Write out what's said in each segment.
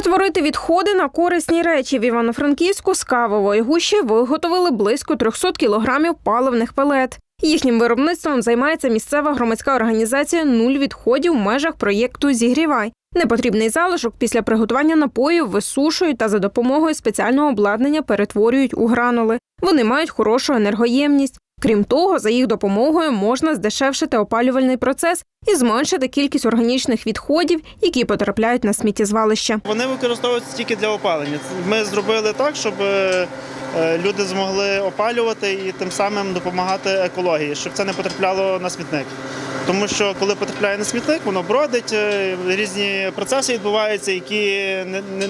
Перетворити відходи на корисні речі в Івано-Франківську з кавової гущі виготовили близько 300 кілограмів паливних пелет. Їхнім виробництвом займається місцева громадська організація Нуль відходів в межах проєкту Зігрівай. Непотрібний залишок після приготування напоїв висушують та за допомогою спеціального обладнання перетворюють у гранули. Вони мають хорошу енергоємність. Крім того, за їх допомогою можна здешевшити опалювальний процес і зменшити кількість органічних відходів, які потрапляють на сміттєзвалище. Вони використовуються тільки для опалення. Ми зробили так, щоб е, е, люди змогли опалювати і тим самим допомагати екології, щоб це не потрапляло на смітник. Тому що коли потрапляє на смітник, воно бродить, е, різні процеси відбуваються, які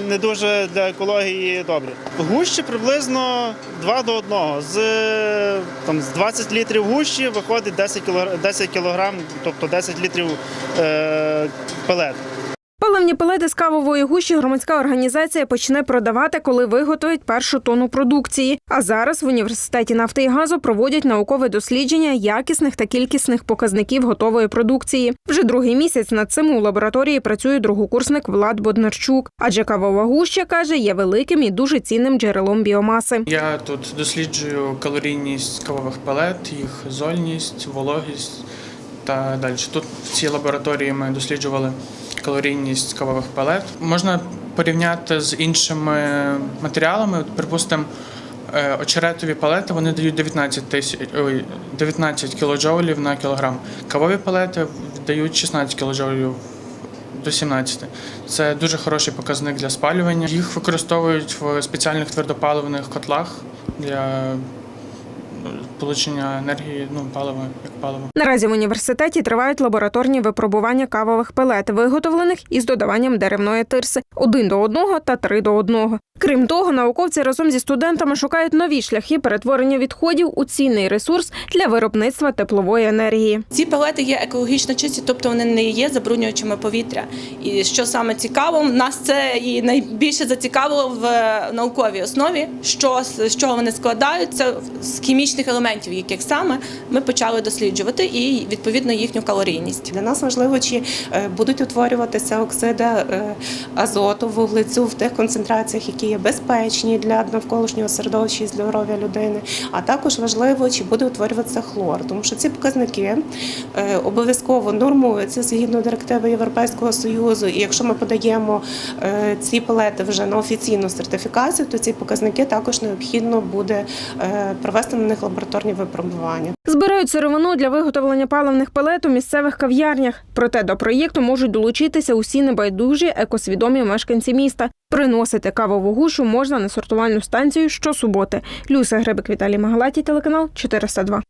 не, дуже для екології добрі. Гущі приблизно 2 до 1. З, там, з 20 літрів гущі виходить 10 кілограм, 10 кілограм тобто 10 літрів е, пелет. Паливні пелети з кавової гущі громадська організація почне продавати, коли виготовить першу тонну продукції. А зараз в університеті нафти і газу проводять наукове дослідження якісних та кількісних показників готової продукції. Вже другий місяць над цим у лабораторії працює другокурсник Влад Боднарчук. Адже кавова гуща каже, є великим і дуже цінним джерелом біомаси. Я тут досліджую калорійність кавових пелет, їх зольність, вологість та далі. Тут в цій лабораторії ми досліджували калорійність кавових пелет. Можна порівняти з іншими матеріалами. Припустимо, е, очеретові палети вони дають 19 тисяч 19 кілоджоулів на кілограм. Кавові палети дають 16 кілоджоулів до 17. Це дуже хороший показник для спалювання. Їх використовують в спеціальних твердопаливних котлах для получення енергії, ну, палива, як паливо. Наразі в університеті тривають лабораторні випробування кавових пелет, виготовлених із додаванням деревної тирси один до одного та три до одного. Крім того, науковці разом зі студентами шукають нові шляхи перетворення відходів у цінний ресурс для виробництва теплової енергії. Ці пелети є екологічно чисті, тобто вони не є забруднювачами повітря. І що саме цікаво, нас це і найбільше зацікавило в е, науковій основі, що з чого вони складаються з хімічних елементів, яких саме ми почали досліджувати, і відповідно їхню калорійність. Для нас важливо, чи е, будуть утворюватися оксиди е, азоту, вуглецю в тих концентраціях, які є безпечні для навколишнього середовища і здоров'я людини. А також важливо, чи буде утворюватися хлор, тому що ці показники е, обов'язково нормуються згідно директиви Європейського союзу. І якщо ми подаємо ці палети вже на офіційну сертифікацію, то ці показники також необхідно буде провести на них лабораторні випробування. Збирають сировину для виготовлення паливних палет у місцевих кав'ярнях. Проте до проєкту можуть долучитися усі небайдужі екосвідомі мешканці міста. Приносити кавову гушу можна на сортувальну станцію щосуботи. Люся Гребик, Віталій Магалаті, телеканал 402.